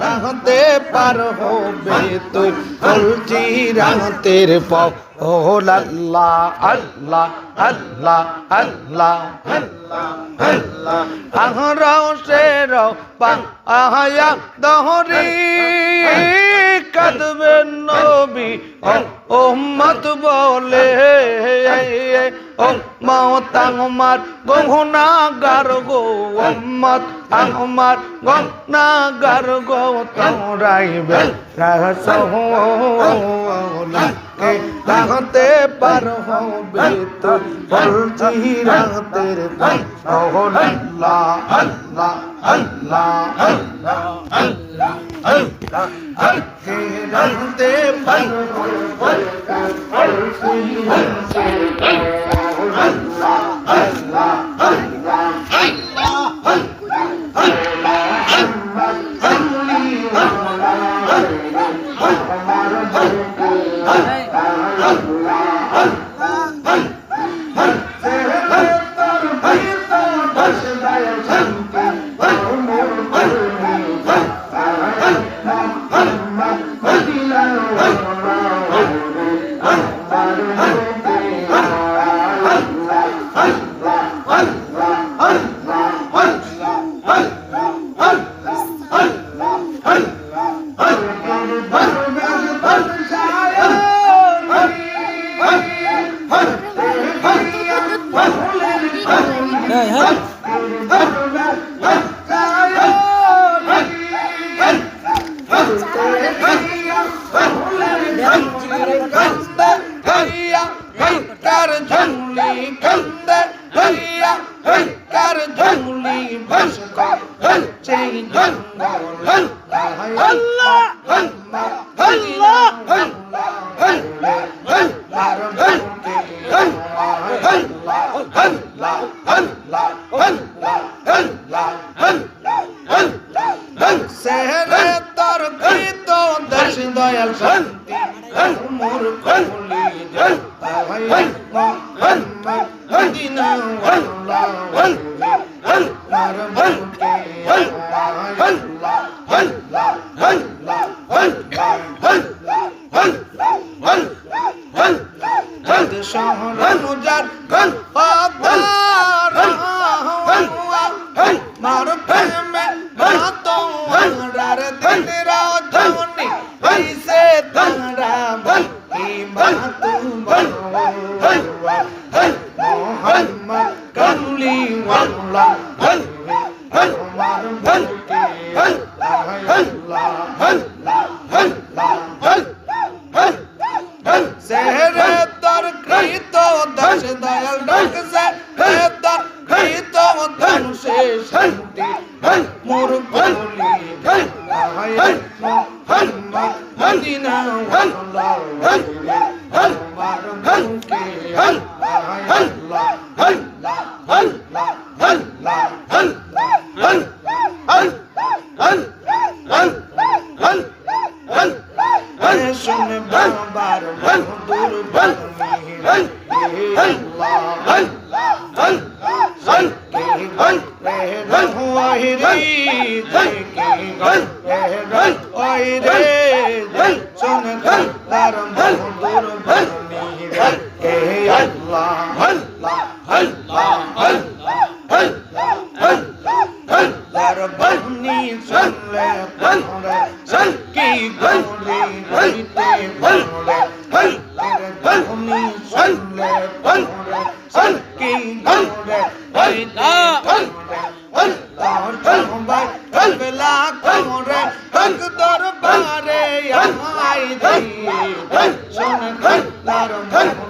রাহতে পার হবে তুই বলছি রাহতের পাও ও আল্লাহ আল্লাহ আল্লাহ আল্লাহ আল্লাহ আহরাও সে রাও পা আহায়া দহরি। কাঁদবেন নবী ও উম্মত বলে ও মতাং মার গহনা গার গো উম্মত আমার গহনা গার গো তোরাইবে রাসূলকে রাহতে পার হবে তো বলছি রাহতের আল্লাহ আল্লাহ আল্লাহ আল্লাহ আল্লাহ আল্লাহ। আজকে রাহতে পার হইয়া দেশ দয়াল শান্তি মোর কলি মদিনা মার মুকে শহর সেহরে তর কৃত দশ দয়াল ডাক সে হে তর কৃত ধনুষে শান্তি মোর মেহনত ওহরি দেখি মেহনত ওহরে সুন দর মধুর বন্নি হে আল্লাহ আল্লাহ আল্লাহ আল্লাহ বহনি চলে পরে সলকি গৌরি হইতে পরে বহনি চলে পরে সলকি গৌরে হইতে পরে তোর তোমার কলবেলা কোরে হক দরবারে আমাই দিয়ে শোন কল্লার মধুর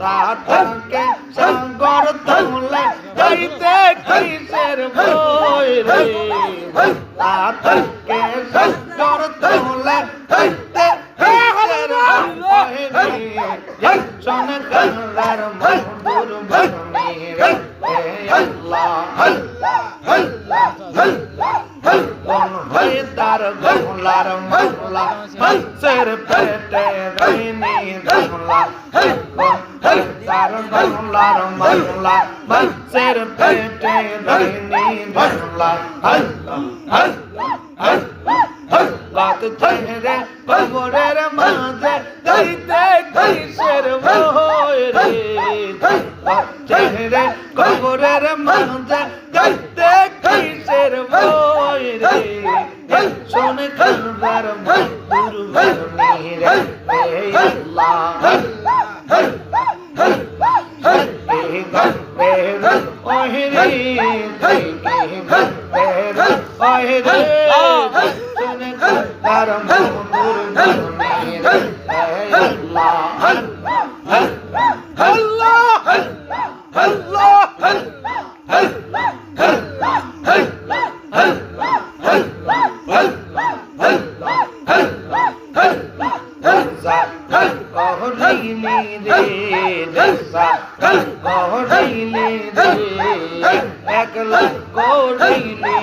তাতাকে সাগর তুলে গাইতে কিসের বই রে? তাতাকে সাগর তুলে গাইতে কিসের বই রে? শোন গঙ্গার মধুর বাণী রে। হে আল্লাহ। কোন হয়ে তার গমলার মামলা মানুষের পেটে রইনি হয়ে তার গমলার মামলা মানুষের পেটে রইনি গমলা বাত চেহারে কবরের মাঝে গাইতে কিসের বই রে? চেহারে কবরের মাঝে শোন কারবার মধুর বাণী রে কহরিলি